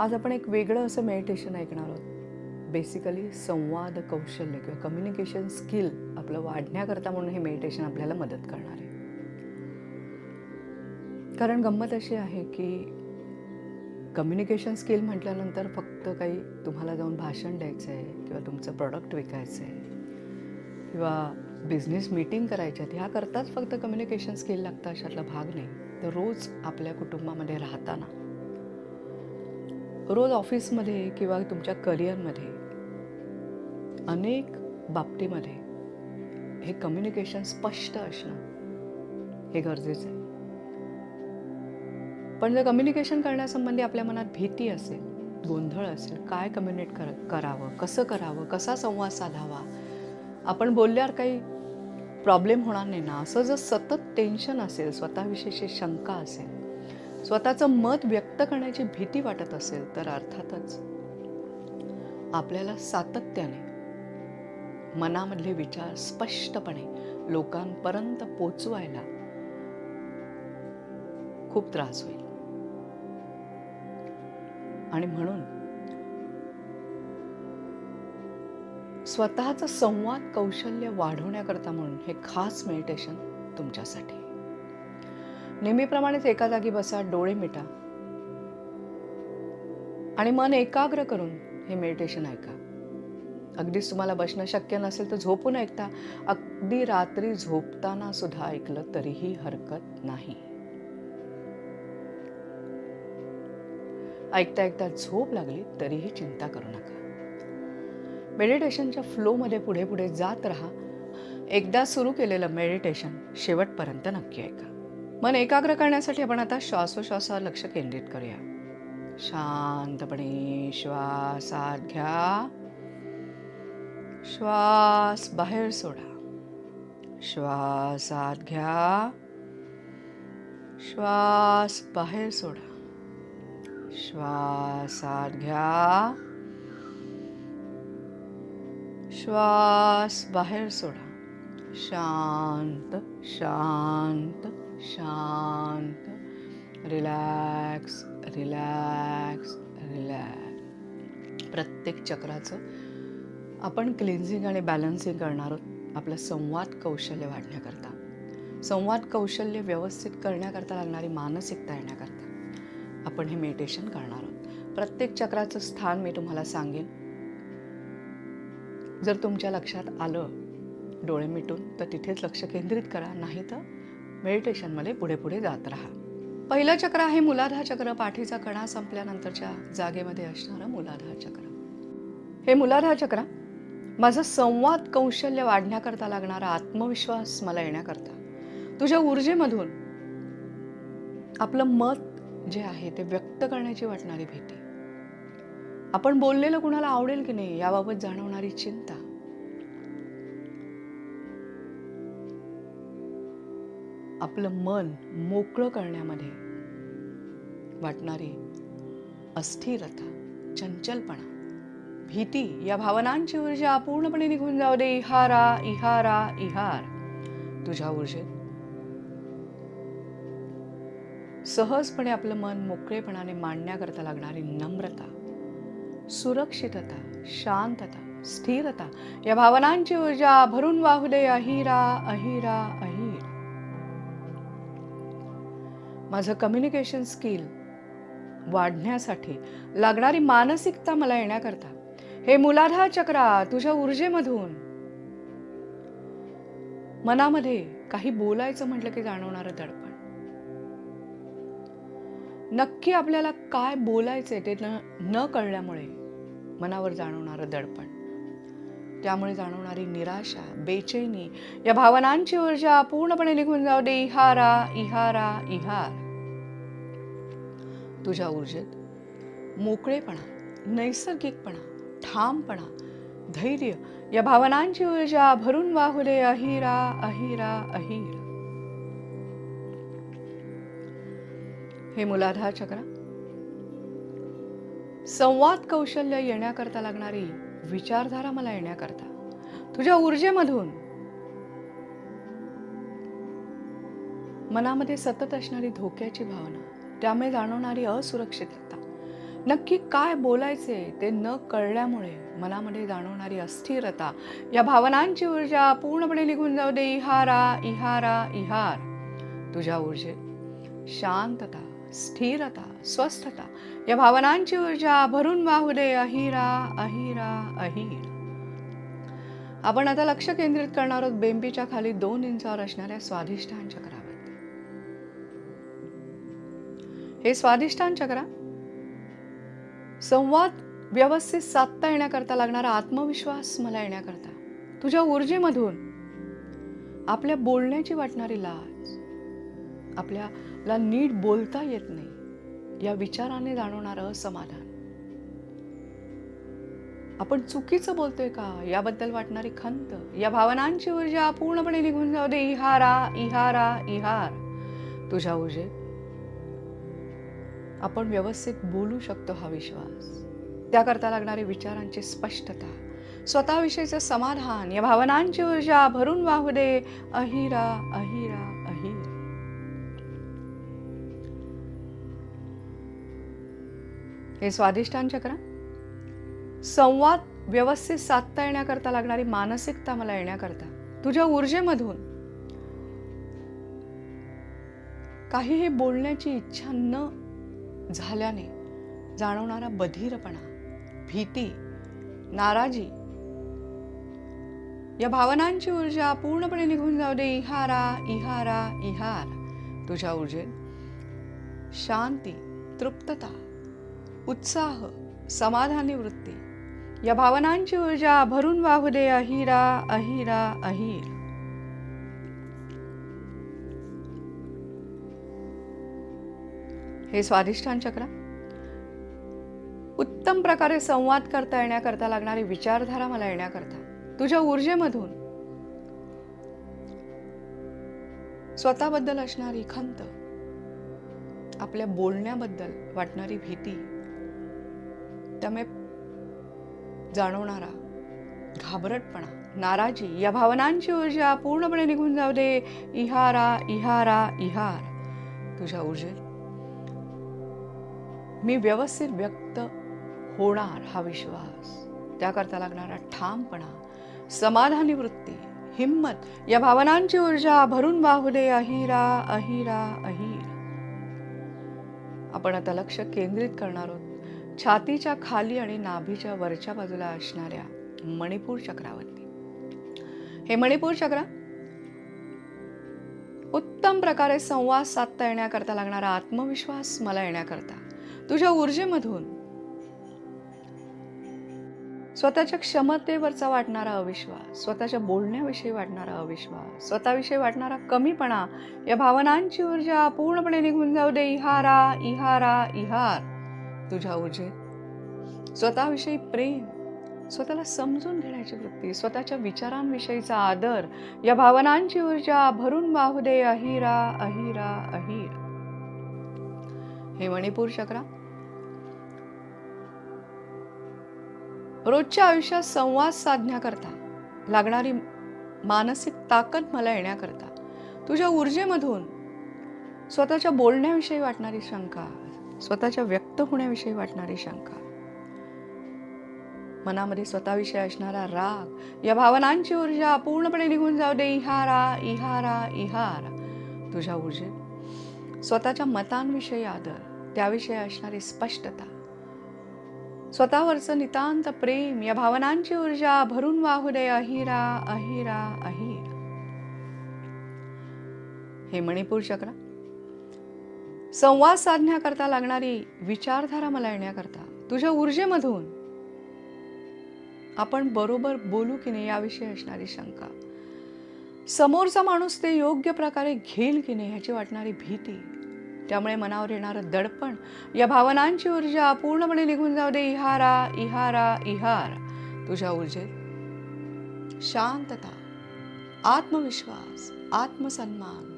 आज आपण एक वेगळं असं मेडिटेशन ऐकणार आहोत. बेसिकली संवाद कौशल्य किंवा कम्युनिकेशन स्किल आपलं वाढण्याकरता म्हणून हे मेडिटेशन आपल्याला मदत करणार आहे. कारण गंमत अशी आहे की कम्युनिकेशन स्किल म्हटल्यानंतर फक्त काही तुम्हाला जाऊन भाषण द्यायचं आहे किंवा तुमचं प्रॉडक्ट विकायचं आहे किंवा बिझनेस मीटिंग करायच्या आहेत ह्याकरताच फक्त कम्युनिकेशन स्किल लागतं अशातला भाग नाही. तर रोज आपल्या कुटुंबामध्ये राहताना रोज ऑफिसमध्ये किंवा तुमच्या करिअरमध्ये अनेक बाबतीमध्ये हे कम्युनिकेशन स्पष्ट असणं हे गरजेचं आहे. पण जर कम्युनिकेशन करण्यासंबंधी आपल्या मनात भीती असेल गोंधळ असेल काय कम्युनिकेट कर करावं कसं करावं कसा संवाद साधावा आपण बोलल्यावर काही प्रॉब्लेम होणार नाही ना. असं जर सतत टेन्शन असेल स्वतःविषयीची शंका असेल स्वतःचं मत व्यक्त करण्याची भीती वाटत असेल तर अर्थातच आपल्याला सातत्याने मनामधले विचार स्पष्टपणे लोकांपर्यंत पोचवायला खूप त्रास होईल. आणि म्हणून स्वतःचं संवाद कौशल्य वाढवण्याकरता म्हणून हे खास मेडिटेशन तुमच्यासाठी. नेहमीप्रमाणेच एका जागी बसा डोळे मिटा. आणि मन एकाग्र करून हे मेडिटेशन ऐका. अगदीच तुम्हाला बसणं शक्य नसेल तर झोपून ऐकता अगदी रात्री झोपताना सुद्धा ऐकलं तरीही हरकत नाही. ऐकता ऐकता झोप लागली तरीही चिंता करू नका. मेडिटेशनच्या फ्लोमध्ये पुढे पुढे जात राहा. एकदा सुरू केलेलं मेडिटेशन शेवटपर्यंत नक्की ऐका. मन एकाग्र करण्यासाठी आपण आता श्वासोश्वासावर लक्ष केंद्रित करूया. शांतपणे श्वासात घ्या. श्वास बाहेर सोडा. श्वासात घ्या. श्वास बाहेर सोडा. श्वासात घ्या. श्वास बाहेर सोडा. शांत शांत. शांत। Relax relax relax. प्रत्येक चक्राचं आपण क्लिन्झिंग आणि बॅलन्सिंग करणार आहोत. आपलं संवाद कौशल्य वाढण्याकरता. संवाद कौशल्य व्यवस्थित करण्याकरता लागणारी मानसिकता येण्याकरता आपण हे मेडिटेशन करणार आहोत. प्रत्येक चक्राचं स्थान मी तुम्हाला सांगेन. जर तुमच्या लक्षात आलं डोळे मिटून तर तिथेच लक्ष केंद्रित करा. नाही तर मेडिटेशनमध्ये पुढे पुढे जात राहा. पहिलं चक्र आहे मुलाधार चक्र. पाठीचा कणा संपल्यानंतरच्या जागेमध्ये असणारं मुलाधार चक्र. हे मुलाधार चक्र माझं संवाद कौशल्य वाढण्याकरता लागणारा आत्मविश्वास मला येण्याकरता. तुझ्या ऊर्जेमधून आपलं मत जे आहे ते व्यक्त करण्याची वाटणारी भीती आपण बोललेलं कुणाला आवडेल की नाही याबाबत जाणवणारी चिंता. आपलं मन मोकळं करण्यामध्ये वाटणारी अस्थिरता चंचलपणा भीती या भावनांची ऊर्जा पूर्णपणे निघून जाऊ दे. इहारा इहारा इहार. तुझ्या ऊर्जेत. सहजपणे आपलं मन मोकळेपणाने मांडण्याकरता लागणारी नम्रता सुरक्षितता शांतता स्थिरता या भावनांची ऊर्जा भरून वाहू दे. अहिरा अहिरा माझं कम्युनिकेशन स्किल वाढण्यासाठी लागणारी मानसिकता मला येण्याकरता. हे मुलाधार चक्रा तुझ्या ऊर्जेमधून. मनामध्ये काही बोलायचं म्हटलं की जाणवणारं दडपण. नक्की आपल्याला काय बोलायचंय ते न न कळल्यामुळे मनावर जाणवणारं दडपण. त्यामुळे जाणवणारी निराशा बेचैनी या भावनांची ऊर्जा पूर्णपणे निघून जाऊ दे. इहारा इहारा इहार. तुझ्या ऊर्जेत मोकळेपणा नैसर्गिकपणा ठामपणा धैर्य या भावनांची ऊर्जा भरून वाहू दे. अहिरा अहिरा अहिर. हे मुलाधार चक्र. संवाद कौशल्य येण्याकरता लागणारी विचारधारा मला येण्याकरता. तुझ्या ऊर्जेमधून. मनामध्ये सतत असणारी धोक्याची भावना त्यामुळे जाणवणारी असुरक्षितता. नक्की काय बोलायचे ते न कळल्यामुळे मनामध्ये जाणवणारी अस्थिरता या भावनांची ऊर्जा पूर्णपणे निघून जाऊ दे. इहारा इहारा इहार. तुझ्या ऊर्जेत शांतता. स्थिरता स्वस्थता. या भावनांची ऊर्जा भरून वाहू दे अहिरा अहिरा अहिर. आपण आता लक्ष केंद्रित करणार आहोत. बेंबीच्या खाली दोन इंचावर असणाऱ्या स्वाधिष्ठान चक्रावर हे स्वाधिष्ठान चक्र संवाद व्यवस्थित साधता येण्याकरता लागणारा आत्मविश्वास मला येण्याकरता. तुझ्या ऊर्जेमधून आपल्या बोलण्याची वाटणारी लाज आपल्या ला नीट बोलता येत नाही. या विचाराने जाणवणारं असमाधान आपण चुकीचं बोलतोय का? याबद्दल वाटणारी खंत. या भावनांची ऊर्जा पूर्णपणे निघून जाऊ दे. इहारा इहारा इहार. तुझ्या ऊर्जे आपण व्यवस्थित बोलू शकतो हा विश्वास. त्याकरता लागणारी विचारांची स्पष्टता. स्वतःविषयीचं समाधान. या भावनांची ऊर्जा भरून वाहू दे. अहिरा अहिरा. हे स्वादिष्टान चक्र? संवाद व्यवस्थित साधता येण्याकरता लागणारी मानसिकता मला येण्याकरता. तुझ्या ऊर्जेमधून काहीही बोलण्याची इच्छा न झाल्याने जाणवणारा बधीरपणा भीती नाराजी या भावनांची ऊर्जा पूर्णपणे निघून जाऊ दे. इहारा इहारा इहार. तुझ्या ऊर्जेत शांती तृप्तता उत्साह समाधानी वृत्ती. या भावनांची ऊर्जा भरून वाहू दे अहिरा अहिरा अहिर. हे स्वाधिष्ठान चक्र. उत्तम प्रकारे संवाद करता येण्याकरता लागणारी विचारधारा मला येण्याकरता. तुझ्या ऊर्जेमधून स्वतःबद्दल असणारी खंत आपल्या बोलण्याबद्दल वाटणारी भीती त्यामुळे जाणवणारा घाबरटपणा नाराजी या भावनांची ऊर्जा पूर्णपणे निघून जाऊ दे इहारा इहारा इहार. तुझ्या ऊर्जेत मी व्यवस्थित व्यक्त होणार हा विश्वास. त्याकरता लागणारा ठामपणा समाधानी वृत्ती हिम्मत या भावनांची ऊर्जा भरून वाहू दे अहिरा अहिरा अहिर. आपण आता लक्ष केंद्रित करणार आहोत. छातीच्या खाली आणि नाभीच्या वरच्या बाजूला असणाऱ्या मणिपूर चक्रावरती. हे मणिपूर चक्र उत्तम प्रकारे संवाद साधता येण्याकरता लागणारा आत्मविश्वास मला येण्याकरता. तुझ्या ऊर्जेमधून स्वतःच्या क्षमतेवरचा वाटणारा अविश्वास स्वतःच्या बोलण्याविषयी वाटणारा अविश्वास स्वतःविषयी वाटणारा कमीपणा या भावनांची ऊर्जा पूर्णपणे निघून जाऊ दे. इहारा इहारा इहार. तुझ्या ऊर्जेत स्वतःविषयी प्रेम स्वतःला समजून घेण्याची वृत्ती स्वतःच्या विचारांविषयीचा आदर या भावनांची ऊर्जा भरून वाहू दे अहिरा अहिरा अहिर. हे मणिपूर चक्रा. रोजच्या आयुष्यात संवाद साधण्याकरता लागणारी मानसिक ताकद मला येण्याकरता तुझ्या ऊर्जेमधून स्वतःच्या बोलण्याविषयी वाटणारी शंका स्वतःच्या व्यक्त होण्याविषयी वाटणारी शंका. मनामध्ये स्वतःविषयी असणारा राग या भावनांची ऊर्जा पूर्णपणे निघून जाऊ दे. इहारा इहारा इहार. तुझ्या ऊर्जेत. स्वतःच्या मतांविषयी आदर त्याविषयी असणारी स्पष्टता. स्वतःवरचं नितांत प्रेम या भावनांची ऊर्जा भरून वाहू दे. अहिरा अहिरा अहिरा. हे मणिपूर चक्र संवाद साधण्याकरता लागणारी विचारधारा मला येण्याकरता तुझ्या ऊर्जेमधून. आपण बरोबर बोलू की नाही याविषयी असणारी शंका. समोरचा माणूस ते योग्य प्रकारे घेईल की नाही ह्याची वाटणारी भीती. त्यामुळे मनावर येणारं दडपण या भावनांची ऊर्जा पूर्णपणे निघून जाऊ दे. इहारा इहारा इहार. तुझ्या ऊर्जेत शांतता आत्मविश्वास आत्मसन्मान.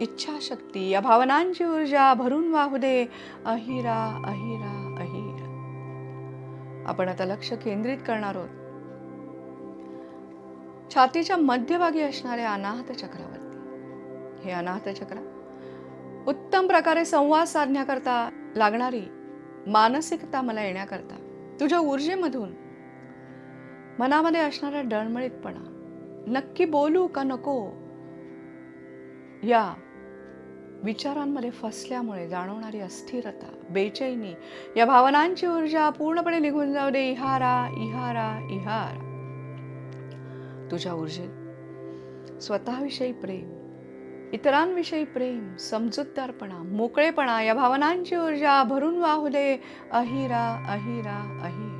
इच्छाशक्ती या भावनांची ऊर्जा भरून वाहू दे. अहिरा अहिरा अहिर. आपण आता लक्ष केंद्रित करणार आहोत. छातीच्या मध्यभागी असणाऱ्या अनाहत चक्रावरती. हे अनाहत चक्र उत्तम प्रकारे संवाद साधण्याकरता लागणारी मानसिकता मला येण्याकरता तुझ्या ऊर्जेमधून मनामध्ये असणारा डळमळीतपणा. नक्की बोलू का नको? या विचारांमध्ये फसल्यामुळे जाणवणारी अस्थिरता बेचैनी या भावनांची ऊर्जा पूर्णपणे निघून जाऊ दे. इहारा इहारा इहार. तुझ्या ऊर्जेत स्वतःविषयी प्रेम इतरांविषयी प्रेम समजूतदारपणा मोकळेपणा या भावनांची ऊर्जा भरून वाहू दे. अहिरा अहिरा अहिर.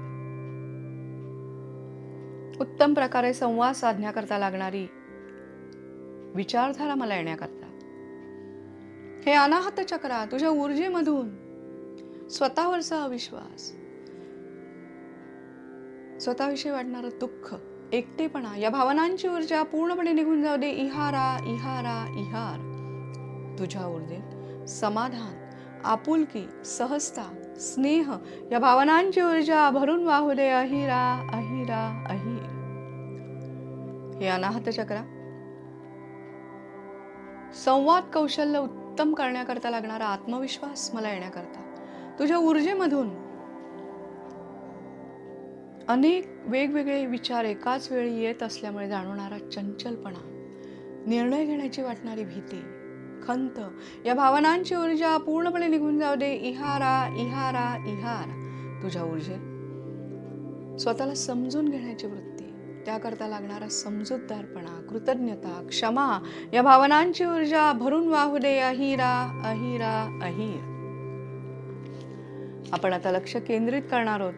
उत्तम प्रकारे संवाद साधण्याकरता लागणारी विचारधारा मला येण्याकरता हे अनाहत चक्रा तुझ्या ऊर्जेमधून स्वतःवरचा अविश्वास. स्वतःविषयी वाटणारं दुःख एकटेपणा या भावनांची ऊर्जा पूर्णपणे निघून जाऊ दे. इहारा इहारा इहार. तुझ्या ऊर्जेत समाधान आपुलकी सहजता स्नेह या भावनांची ऊर्जा भरून वाहू दे. अहिरा अहिरा अहिर. हे अनाहत चक्रा संवाद कौशल्य उत्तम करण्याकरता लागणारा आत्मविश्वास मला येण्याकरता. तुझ्या ऊर्जेमधून अनेक वेगवेगळे विचार एकाच वेळी येत असल्यामुळे जाणवणारा चंचलपणा निर्णय घेण्याची वाटणारी भीती खंत या भावनांची ऊर्जा पूर्णपणे निघून जाऊ दे. इहारा इहारा इहार. तुझ्या ऊर्जेत स्वतःला समजून घेण्याची वृत्ती. त्याकरता लागणारा समजूतदारपणा कृतज्ञता क्षमा या भावनांची ऊर्जा भरून वाहू दे. अहिरा अहिरा अहिर. आपण आता लक्ष केंद्रित करणार आहोत.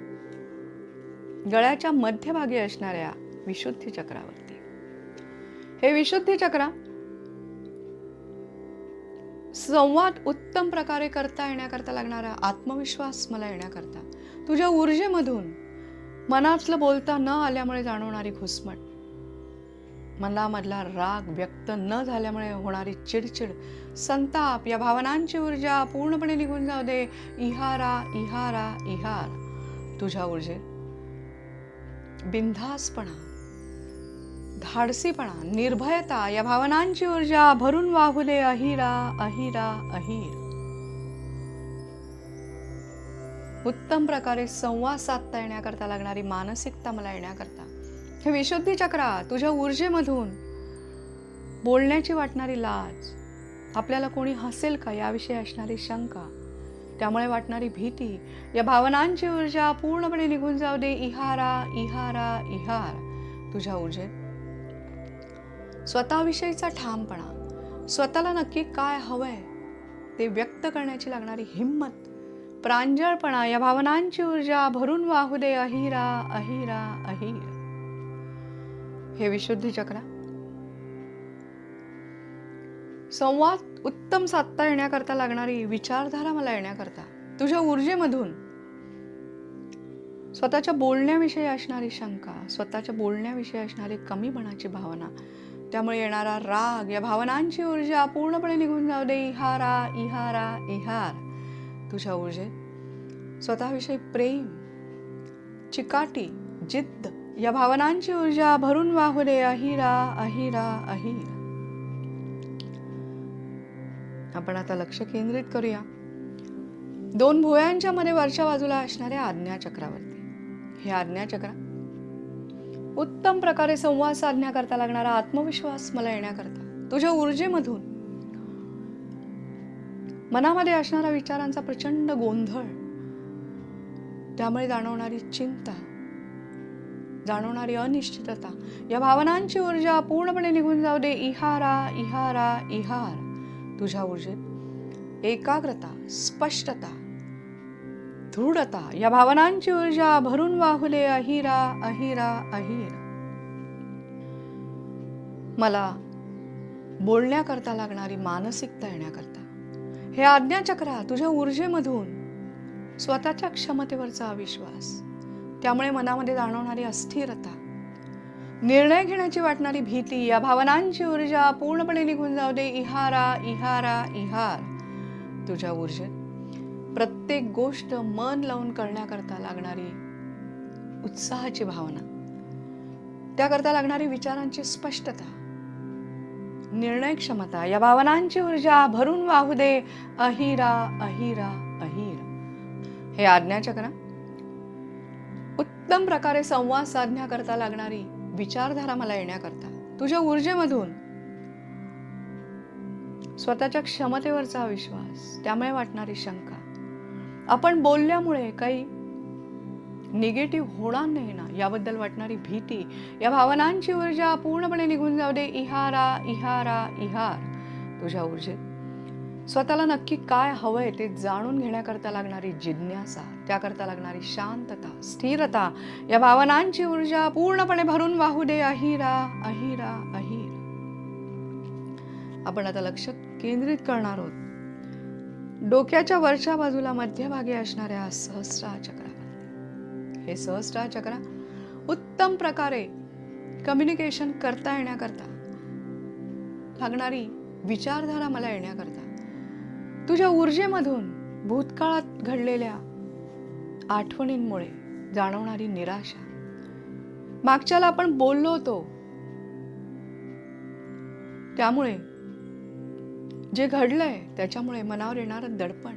गळ्याच्या मध्यभागी असणाऱ्या विशुद्धी चक्रावरती. हे विशुद्धी चक्र संवाद उत्तम प्रकारे करता येण्याकरता लागणारा आत्मविश्वास मला येण्याकरता. तुझ्या ऊर्जेमधून मनातलं बोलता न आल्यामुळे जाणवणारी घुसमट. मनामधला राग व्यक्त न झाल्यामुळे होणारी चिडचिड संताप या भावनांची ऊर्जा पूर्णपणे निघून जाऊ दे. इहारा इहारा इहार. तुझ्या ऊर्जेत. बिंधासपणा धाडसीपणा निर्भयता या भावनांची ऊर्जा भरून वाहू दे. अहिरा अहिरा अहिर. उत्तम प्रकारे संवाद साधता येण्याकरता लागणारी मानसिकता मला येण्याकरता. हे विशुद्धी चक्रा तुझ्या ऊर्जेमधून बोलण्याची वाटणारी लाज आपल्याला कोणी हसेल का याविषयी असणारी शंका त्यामुळे वाटणारी भीती या भावनांची ऊर्जा पूर्णपणे निघून जाऊ दे. इहारा इहारा इहार तुझ्या ऊर्जेत. स्वतःविषयीचा ठामपणा स्वतःला नक्की काय हवंय ते व्यक्त करण्याची लागणारी हिंमत प्रांजळपणा या भावनांची ऊर्जा भरून वाहू दे अहिरा अहिरा अहिर. हे विशुद्धी चक्रा. संवाद उत्तम साधता येण्याकरता लागणारी विचारधारा मला येण्याकरता तुझ्या ऊर्जेमधून स्वतःच्या बोलण्याविषयी असणारी शंका स्वतःच्या बोलण्याविषयी असणारी कमीपणाची भावना त्यामुळे येणारा राग या भावनांची ऊर्जा पूर्णपणे निघून जाऊ दे इहारा इहारा इहार. तुझ्या ऊर्जेत स्वतःविषयी प्रेम चिकाटी जिद्द या भावनांची ऊर्जा भरून वाहू दे. अहिरा अहिरा अहिर. आपण आता लक्ष केंद्रित करूया. दोन भुवयांच्या मध्ये वरच्या बाजूला असणाऱ्या आज्ञाचक्रावरती हे आज्ञाचक्र उत्तम प्रकारे संवाद साधण्याकरता लागणारा आत्मविश्वास मला येण्याकरता तुझ्या ऊर्जेमधून मनामध्ये असणारा विचारांचा प्रचंड गोंधळ. त्यामुळे जाणवणारी चिंता जाणवणारी अनिश्चितता या भावनांची ऊर्जा पूर्णपणे निघून जाऊ दे. इहारा इहारा इहार. तुझ्या ऊर्जेत एकाग्रता स्पष्टता दृढता या भावनांची ऊर्जा भरून वाहुले अहिरा अहिरा अहिर. मला बोलण्याकरता लागणारी मानसिकता येण्याकरता हे आज्ञाचक्रा तुझ्या ऊर्जेमधून. स्वतःच्या क्षमतेवरचा अविश्वास त्यामुळे मनामध्ये जाणवणारी अस्थिरता. निर्णय घेण्याची वाटणारी भीती या भावनांची ऊर्जा पूर्णपणे निघून जाऊ दे. इहारा इहारा इहार. तुझ्या ऊर्जेत प्रत्येक गोष्ट मन लावून करण्याकरता लागणारी उत्साहाची भावना. त्याकरता लागणारी विचारांची स्पष्टता. निर्णय क्षमता. या भावनांची ऊर्जा भरून वाहू दे. अहिरा अहिरा अहिर. हे आज्ञाचक्र उत्तम प्रकारे संवाद साधण्याकरता लागणारी विचारधारा मला येण्याकरता. तुझ्या ऊर्जेमधून स्वतःच्या क्षमतेवरचा विश्वास त्यामुळे वाटणारी शंका. आपण बोलल्यामुळे काही निगेटिव्ह होणार नाही ना याबद्दल वाटणारी भीती या भावनांची ऊर्जा पूर्णपणे निघून जाऊ दे. इहारा इहारा इहार. तुझ्या ऊर्जेत. स्वतःला नक्की काय हवंय ते जाणून घेण्याकरता लागणारी जिज्ञासा त्याकरता लागणारी शांतता स्थिरता या भावनांची ऊर्जा पूर्णपणे भरून वाहू दे. अहिरा अहिरा अहिर. आपण आता लक्ष केंद्रित करणार आहोत. डोक्याच्या वरच्या बाजूला मध्यभागी असणाऱ्या सहस्रा चक्र हे सहस्रा चक्र उत्तम प्रकारे कम्युनिकेशन करता येण्याकरता लागणारी विचारधारा मला येण्याकरता तुझ्या ऊर्जेमधून भूतकाळात घडलेल्या आठवणींमुळे जाणवणारी निराशा. मागच्याला आपण बोललो होतो. त्यामुळे जे घडलंय त्याच्यामुळे मनावर येणारं दडपण.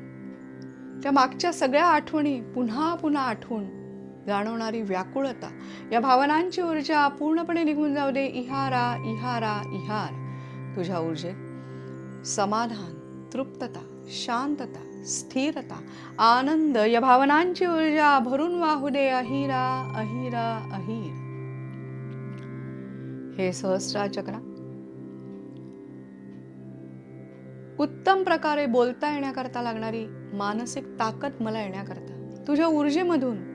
त्या मागच्या सगळ्या आठवणी पुन्हा पुन्हा आठवून जाणवणारी व्याकुळता. या भावनांची ऊर्जा पूर्णपणे निघून जाऊ दे. इहारा इहारा इहार. तुझ्या ऊर्जेत समाधान तृप्तता शांतता स्थिरता आनंद या भावनांची ऊर्जा भरून वाहू दे. अहिरा अहिरा अहिर. हे सहस्रा चक्रा उत्तम प्रकारे बोलता येण्याकरता लागणारी मानसिक ताकद मला येण्याकरता. तुझ्या ऊर्जेमधून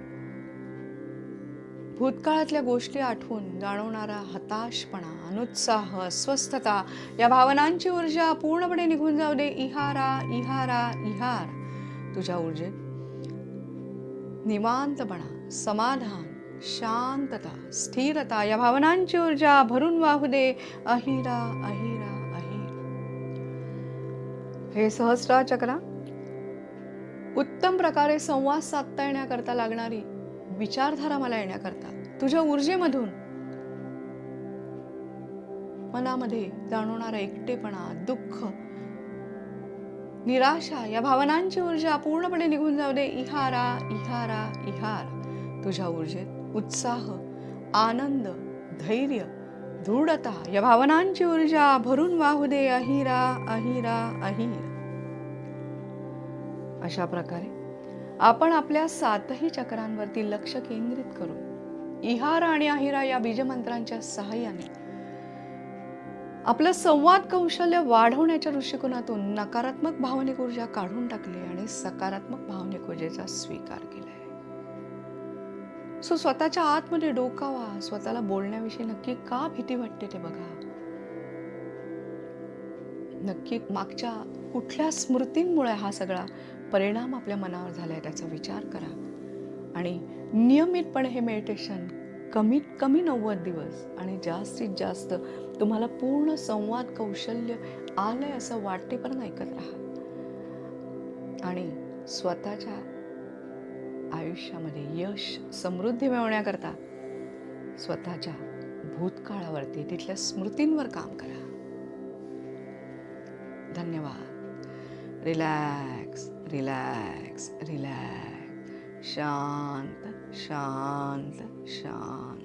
भूतकाळातल्या गोष्टी आठवून जाणवणारा हताशपणा अनुत्साह अस्वस्थता या भावनांची ऊर्जा पूर्णपणे निघून जाऊ दे. इहारा इहारा इहार. तुझ्या ऊर्जेत निवांतपणा समाधान शांतता स्थिरता या भावनांची ऊर्जा भरून वाहू दे. अहिरा अहिरा अहिर. हे सहस्रा चक्रा उत्तम प्रकारे संवाद साधता येण्याकरता लागणारी विचारधारा मला येण्याकरता तुझ्या ऊर्जेमधून. मनामध्ये जाणवणारा एकटेपणा दुःख निराशा या भावनांची ऊर्जा पूर्णपणे निघून जाऊ दे. इहारा इहारा इहार. तुझ्या ऊर्जेत उत्साह आनंद धैर्य दृढता या भावनांची ऊर्जा भरून वाहू दे. अहिरा अहिरा अहिर. अशा प्रकारे आपण आपल्या सातही चक्रांवरती लक्ष केंद्रित करू. इहार आणि अहिरा या बीजमंत्रांच्या सहाय्याने. आपलं संवाद कौशल्य वाढवण्याच्या दृष्टिकोनातून नकारात्मक भावनिक ऊर्जा काढून टाकली आणि सकारात्मक भावनिक ऊर्जेचा स्वीकार केलाय सो स्वतःच्या आतमध्ये डोकावा स्वतःला बोलण्याविषयी नक्की का भीती वाटते ते बघा. नक्की मागच्या कुठल्या स्मृतींमुळे हा सगळा परिणाम आपल्या मनावर झालाय त्याचा विचार करा. आणि नियमितपणे हे मेडिटेशन कमीत कमी नव्वद दिवस आणि जास्तीत जास्त तुम्हाला पूर्ण संवाद कौशल्य आलंय असं वाटतेपर्यंत ऐकत राहा. आणि स्वतःच्या आयुष्यामध्ये यश समृद्धी मिळवण्याकरता स्वतःच्या भूतकाळावरती तिथल्या स्मृतींवर काम करा. धन्यवाद. रिलॅक्स रिलॅक्स रिलॅक्स शांत शांत शांत